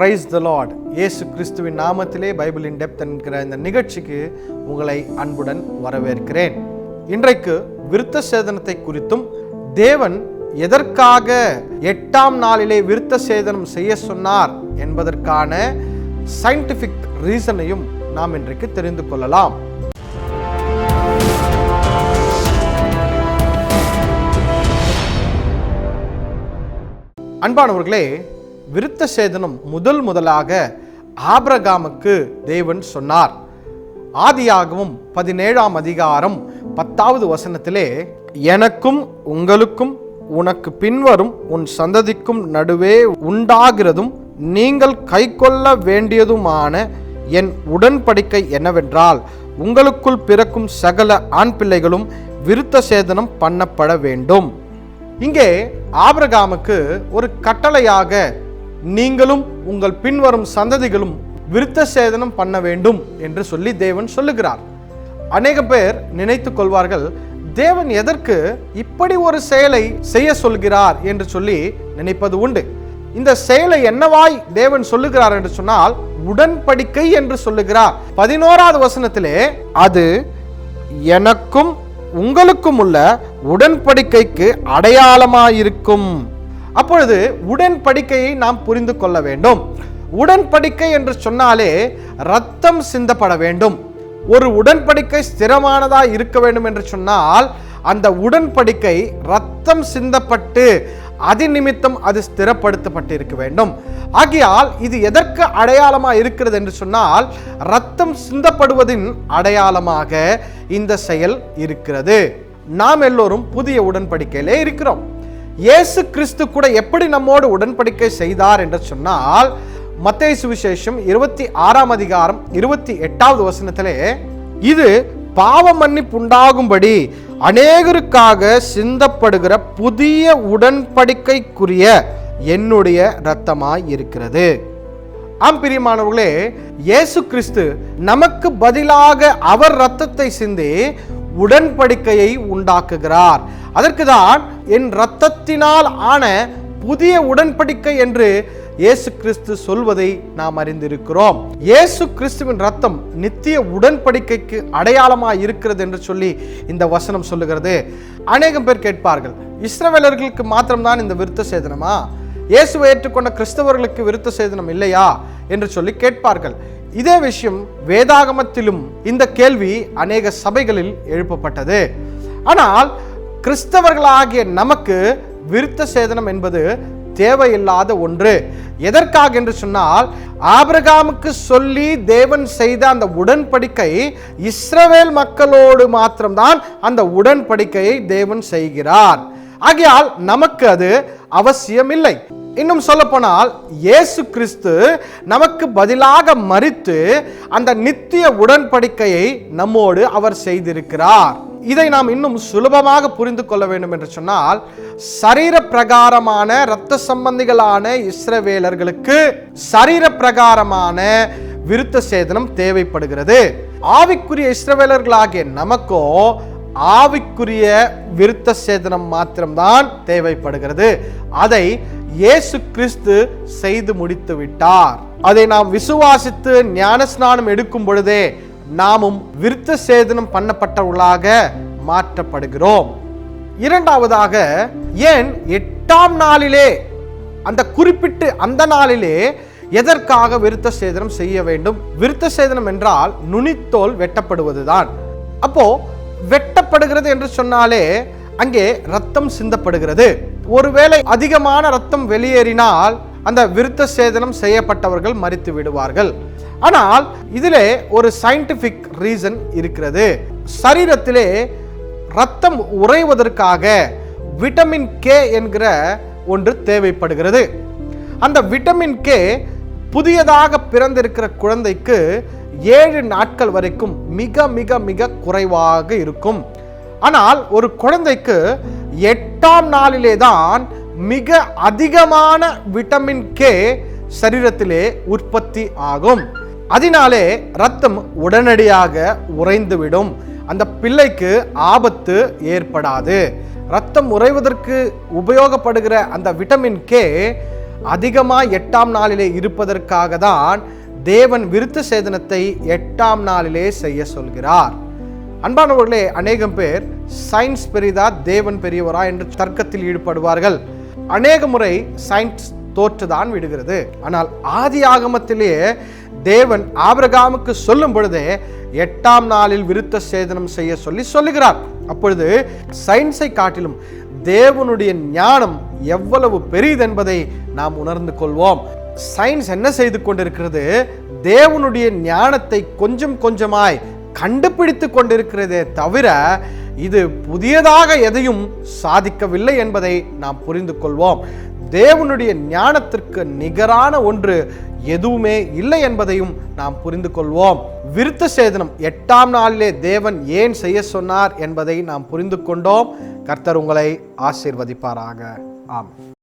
Price த Lord இயேசு கிறிஸ்துவின் நாமத்திலே பைபிளின் டெப்த் என்கிற இந்த நிகழ்ச்சிக்கு உங்களை அன்புடன் வரவேற்கிறேன். இன்றைக்கு விருத்த சேதனத்தை குறித்தும் தேவன் எதற்காக எட்டாம் நாளிலே விருத்த சேதனம் செய்ய சொன்னார் என்பதற்கான சயின்டிஃபிக் ரீசனையும் நாம் இன்றைக்கு தெரிந்து கொள்ளலாம். அன்பானவர்களே விருத்த சேதனம் முதல் முதலாக ஆபிரகாமுக்கு தேவன் சொன்னார். ஆதியாகவும் பதினேழாம் அதிகாரம் பத்தாவது வசனத்திலே எனக்கும் உங்களுக்கும் உனக்கு பின்வரும் உன் சந்ததிக்கும் நடுவே உண்டாகிறதும் நீங்கள் கைக்கொள்ள வேண்டியதுமான என் உடன்படிக்கை என்னவென்றால் உங்களுக்குள் பிறக்கும் சகல ஆண் பிள்ளைகளும் விருத்த சேதனம் பண்ணப்பட வேண்டும். இங்கே ஆபிரகாமுக்கு ஒரு கட்டளையாக நீங்களும் உங்கள் பின்வரும் சந்ததிகளும் விருத்த சேதனம் பண்ண வேண்டும் என்று சொல்லி தேவன் சொல்லுகிறார். அநேக பேர் நினைத்து கொள்வார்கள் தேவன் எதற்கு இப்படி ஒரு செயலை செய்ய சொல்கிறார்? என்று சொல்லி நினைப்பது உண்டு. இந்த செயலை என்னவாய் தேவன் சொல்லுகிறார் என்று சொன்னால் உடன்படிக்கை என்று சொல்லுகிறார். பதினோராவது வசனத்திலே அது எனக்கும் உங்களுக்கும் உள்ள உடன்படிக்கைக்கு அடையாளமாயிருக்கும். அப்பொழுது உடன்படிக்கையை நாம் புரிந்து கொள்ள வேண்டும். உடன்படிக்கை என்று சொன்னாலே ரத்தம் சிந்தப்பட வேண்டும். ஒரு உடன்படிக்கை ஸ்திரமானதாக இருக்க வேண்டும் என்று சொன்னால் அந்த உடன்படிக்கை ரத்தம் சிந்தப்பட்டு அதி நிமித்தம் அது ஸ்திரப்படுத்தப்பட்டு இருக்க வேண்டும். ஆகையால் இது எதற்கு அடையாளமாக இருக்கிறது என்று சொன்னால் ரத்தம் சிந்தப்படுவதின் அடையாளமாக இந்த செயல் இருக்கிறது. நாம் எல்லோரும் புதிய உடன்படிக்கையிலே இருக்கிறோம். இயேசு கிறிஸ்து கூட எப்படி நம்மோடு உடன்படிக்கை செய்தார் என்று சொன்னால் மத்திய சுவிசேஷம் இருபத்தி ஆறாம் அதிகாரம் இருபத்தி எட்டாவது வசனத்திலே இது பாவ மன்னிப்பு உண்டாகும்படி அநேகருக்காக சிந்தப்படுகிற புதிய உடன்படிக்கைக்குரிய என்னுடைய இரத்தமாய் இருக்கிறது. ஆம் பிரியமானவர்களே இயேசு கிறிஸ்து நமக்கு பதிலாக அவர் ரத்தத்தை சிந்தி உடன்படிக்கையை உண்டாக்குகிறார். அதற்கு தான் என் இரத்தத்தினால் ஆன புதிய உடன்படிக்கை என்று இயேசு கிறிஸ்து சொல்வதை நாம் அறிந்திருக்கிறோம். இயேசு கிறிஸ்துவின் ரத்தம் நித்திய உடன்படிக்கைக்கு அடையாளமாக இருக்கிறது என்று சொல்லி இந்த வசனம் சொல்லுகிறது. அநேகம் பேர் கேட்பார்கள் இஸ்ரவேலர்களுக்கு மாத்திரம்தான் இந்த விருத்த சேதனமா? இயேசுவை ஏற்றுக்கொண்ட கிறிஸ்தவர்களுக்கு விருத்த சேதனம் இல்லையா? என்று சொல்லி கேட்பார்கள். இதே விஷயம் வேதாகமத்திலும் இந்த கேள்வி அநேக சபைகளில் எழுப்பப்பட்டது. ஆனால் கிறிஸ்தவர்களாகிய நமக்கு விருத்த சேதனம் என்பது தேவையில்லாத ஒன்று. எதற்காக என்று சொன்னால் ஆபிரகாமுக்கு சொல்லி தேவன் செய்த அந்த உடன்படிக்கை இஸ்ரவேல் மக்களோடு மாத்திரம்தான் அந்த உடன்படிக்கையை தேவன் செய்கிறார். ஆகையால் நமக்கு அது அவசியம் இல்லை இன்னும் சொல்லப்போனால் இயேசு கிறிஸ்து நமக்கு பதிலாக மறித்து அந்த நித்திய உடன்படிக்கையை நம்மோடு அவர் செய்திருக்கிறார். இதை நாம் இன்னும் சுலபமாக புரிந்து கொள்ள வேண்டும் என்று சொன்னால் சரீர பிரகாரமான இரத்த சம்பந்திகளான இஸ்ரவேலர்களுக்கு சரீர பிரகாரமான விருத்த சேதனம் தேவைப்படுகிறது. ஆவிக்குரிய இஸ்ரவேலர்களாகிய நமக்கோ ஆவிக்குரிய விருத்த சேதனம் மாத்திரம்தான் தேவைப்படுகிறது. அதை இயேசு கிறிஸ்து செய்து முடித்து விட்டார் அதை நாம் விசுவாசித்து ஞானஸ்நானம் எடுக்கும் பொழுதே நாமும் விருத்த சேதனம் பண்ணப்பட்டவர்களாக மாற்றப்படுகிறோம். இரண்டாவதாக ஏன் எட்டாம் நாளிலே அந்த குறிப்பிட்டு அந்த நாளிலே எதற்காக விருத்த சேதனம் செய்ய வேண்டும்? விருத்த சேதனம் என்றால் நுனித்தோல் வெட்டப்படுவதுதான். அப்போ வெட்டப்படுகிறது என்று சொன்னாலே அங்கே ரத்தம் சிந்தப்படுகிறது. ஒருவேளை அதிகமான ரத்தம் வெளியேறினால் அந்த விருத்த சேதனம் செய்யப்பட்டவர்கள் மறித்து விடுவார்கள். ஆனால் இதிலே ஒரு சயின்டிஃபிக் ரீசன் இருக்கிறது. சரீரத்திலே ரத்தம் உறைவதற்காக விட்டமின் கே என்கிற ஒன்று தேவைப்படுகிறது. அந்த விட்டமின் கே புதியதாக பிறந்திருக்கிற குழந்தைக்கு ஏழு நாட்கள் வரைக்கும் மிக மிக மிக குறைவாக இருக்கும். ஆனால் ஒரு குழந்தைக்கு எட்டாம் நாளிலே தான் மிக அதிகமான விட்டமின் கே சரீரத்திலே உற்பத்தி ஆகும். அதனாலே ரத்தம் உடனடியாக உறைந்துவிடும். அந்த பிள்ளைக்கு ஆபத்து ஏற்படாது. ரத்தம் உறைவதற்கு உபயோகப்படுகிற அந்த விட்டமின் கே அதிகமாக எட்டாம் நாளிலே இருப்பதற்காக தான் தேவன் விருத்த சேதனத்தை எட்டாம் நாளிலே செய்ய சொல்கிறார். அன்பானவர்களே அநேகம் பேர் சயின்ஸ் பெரிதா தேவன் பெரியவரா என்று தர்க்கத்தில் ஈடுபடுவார்கள். அநேக முறை சயின்ஸ் தோற்றுதான் விடுகிறது. ஆனால் ஆதி ஆகமத்திலே தேவன் ஆபிரகாமுக்கு சொல்லும் பொழுதே எட்டாம் நாளில் விருத்த சேதனம் செய்ய சொல்லி சொல்லுகிறார். அப்பொழுது சயின்ஸை காட்டிலும் தேவனுடைய ஞானம் எவ்வளவு பெரியதென்பதை நாம் உணர்ந்து கொள்வோம். சயின்ஸ் என்ன செய்து கொண்டிருக்கிறது? தேவனுடைய ஞானத்தை கொஞ்சம் கொஞ்சமாய் கண்டுபிடித்து கொண்டிருக்கிறதே தவிர இது புதியதாக எதையும் சாதிக்கவில்லை என்பதை நாம் புரிந்து கொள்வோம். தேவனுடைய ஞானத்திற்கு நிகரான ஒன்று எதுவுமே இல்லை என்பதையும் நாம் புரிந்து கொள்வோம். விருத்த சேதனம் எட்டாம் நாளிலே தேவன் ஏன் செய்ய சொன்னார் என்பதை நாம் புரிந்து கொண்டோம். கர்த்தர் உங்களை ஆசீர்வதிப்பாராக. ஆம்